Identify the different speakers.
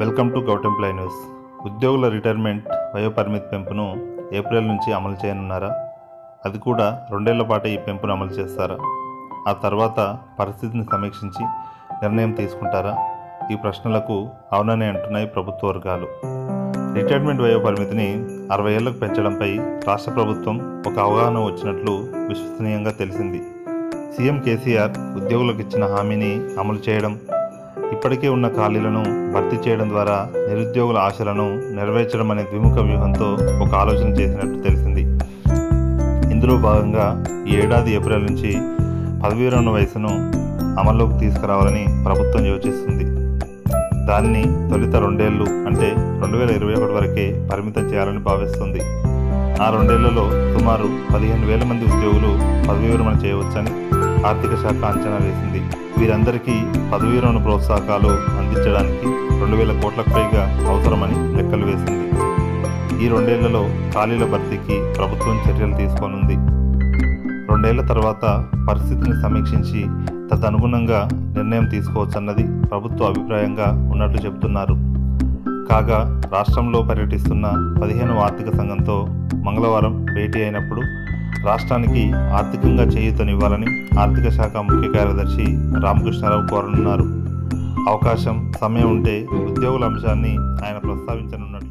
Speaker 1: Welcome to గౌటెంప్లై news. ఉద్యోగుల retirement వయోపరిమితి పెంపును ఏప్రిల్ నుంచి అమలు చేయనున్నారా? అది కూడా రెండేళ్ళ పాటు ఈ పెంపును అమలు చేస్తారా? ఆ తర్వాత పరిస్థితిని సమీక్షించి నిర్ణయం తీసుకుంటారా? ఈ ప్రశ్నలకు అవుననే అంటున్నాయి ప్రభుత్వ వర్గాలు. రిటైర్మెంట్ వయోపరిమితిని అరవై ఏళ్ళకు పెంచడంపై రాష్ట్ర ప్రభుత్వం ఒక అవగాహన వచ్చినట్లు విశ్వసనీయంగా తెలిసింది. సీఎం కేసీఆర్ ఉద్యోగులకు ఇచ్చిన హామీని అమలు చేయడం ఇప్పటికే ఉన్న ఖాళీలను భర్తీ చేయడం ద్వారా నిరుద్యోగుల ఆశలను నెరవేర్చడం అనే ద్విముఖ వ్యూహంతో ఒక ఆలోచన చేసినట్టు తెలిసింది. ఇందులో భాగంగా ఈ ఏడాది ఏప్రిల్ నుంచి పదవీ రెండు వయసును అమల్లోకి తీసుకురావాలని ప్రభుత్వం యోచిస్తుంది. దాన్ని తొలిత రెండేళ్ళు అంటే రెండు వేల ఇరవై ఒకటి వరకే పరిమితం చేయాలని భావిస్తుంది. ఆ రెండేళ్ళలో సుమారు పదిహేను వేల మంది ఉద్యోగులు పదవీ విరమణ చేయవచ్చని ఆర్థిక శాఖ అంచనా వేసింది. వీరందరికీ పదవీ విరమణ ప్రోత్సాహకాలు అందించడానికి రెండు వేల కోట్లకు పైగా అవసరమని లెక్కలు వేసింది. ఈ రెండేళ్ళలో ఖాళీల భర్తీకి ప్రభుత్వం చర్యలు తీసుకోనుంది. రెండేళ్ళ తర్వాత పరిస్థితిని సమీక్షించి తదనుగుణంగా నిర్ణయం తీసుకోవచ్చన్నది ప్రభుత్వ అభిప్రాయంగా ఉన్నట్లు చెబుతున్నారు. కాగా రాష్ట్రంలో పర్యటిస్తున్న పదిహేను ఆర్థిక సంఘంతో మంగళవారం భేటీ అయినప్పుడు రాష్ట్రానికి ఆర్థికంగా చేయూతనివ్వాలని ఆర్థిక శాఖ ముఖ్య కార్యదర్శి రామకృష్ణారావు కోరనున్నారు. అవకాశం సమయం ఉంటే ఉద్యోగుల అంశాన్ని ఆయన ప్రస్తావించనున్నట్టు